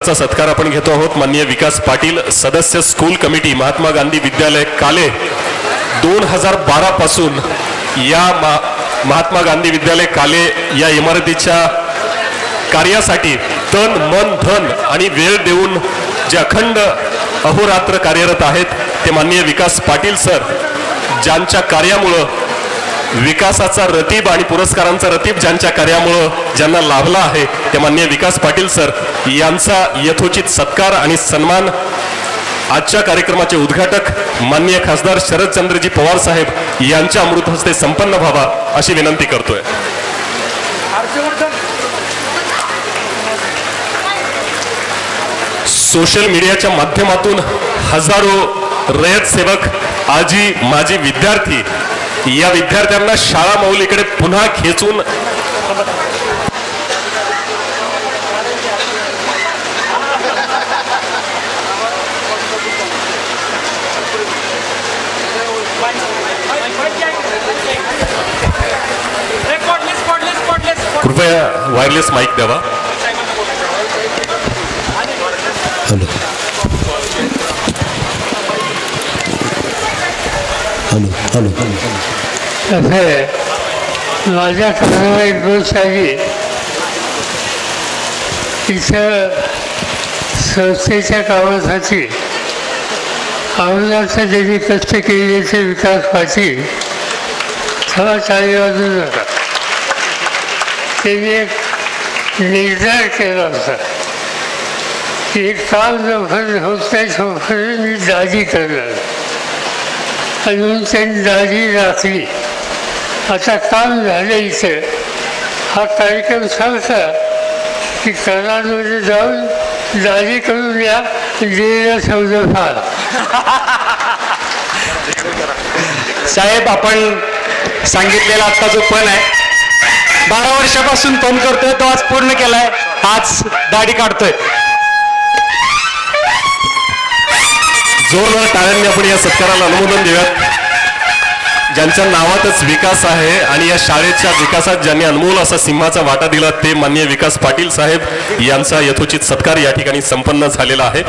चा सत्कार आपण घेतो आहोत. माननीय विकास पाटील सदस्य स्कूल कमिटी महात्मा गांधी विद्यालय काले. दोन हजार बारा पासून या मा- महात्मा गांधी विद्यालय काले या इमारतीच्या कार्यासाठी तन मन धन आणि वेळ देऊन जे अखंड अहोरात्र कार्यरत आहेत ते माननीय विकास पाटील सर ज्यांच्या कार्यामुळं विकासाचा रतीब आणि पुरस्कारांचा रतीब ज्यांच्या कार्यामुळं ज्यांना लाभला आहे ते माननीय विकास पाटील सर यांचा यथोचित सत्कार आणि सन्मान आजच्या कार्यक्रमाचे उद्घाटक मान्य खासदार शरदचंद्रजी पवार साहेब यांच्या अमृत हस्ते संपन्न व्हावा अशी विनंती करतोय. सोशल मीडियाच्या माध्यमातून हजारो रयत सेवक आजी माजी विद्यार्थी या विद्यार्थ्यांना शाळा मौलीकडे पुन्हा खेचून कृपया वायरलेस माईक द्यावा. हॅलो. Hello hello. कसं आहे माझ्या कानावर एक गोष्ट इथं संस्थेच्या कामासाठी आमदारचं ज्यांनी कष्ट केलेचे विकास पाटील थोडा चाळी वाजून होता त्यांनी एक निर्धार केला होता. की एक काम जोपर्यंत होत नाही तोपर्यंत मी दाजी करणार अजून ते त्यांनी दाढी राखली. आता काम झालं इथे. हा कार्यक्रम सांगता की कराडमध्ये जाऊन दाढी करून या दिलेला शब्द फार. साहेब आपण सांगितलेला आत्ता जो पण आहे बारा वर्षापासून पण करतोय तो आज पूर्ण केलाय आज दाढी काढतोय. जोरदार टाळ्यांनी आपण या सत्काराला अनुमोदन देऊयात. ज्यांच्या नावातच विकास आहे आणि या शाळेच्या विकासात ज्यांनी अनमोल असा सिंहाचा वाटा दिला ते माननीय विकास पाटील साहेब यांचा यथोचित सत्कार या ठिकाणी संपन्न झालेला आहे.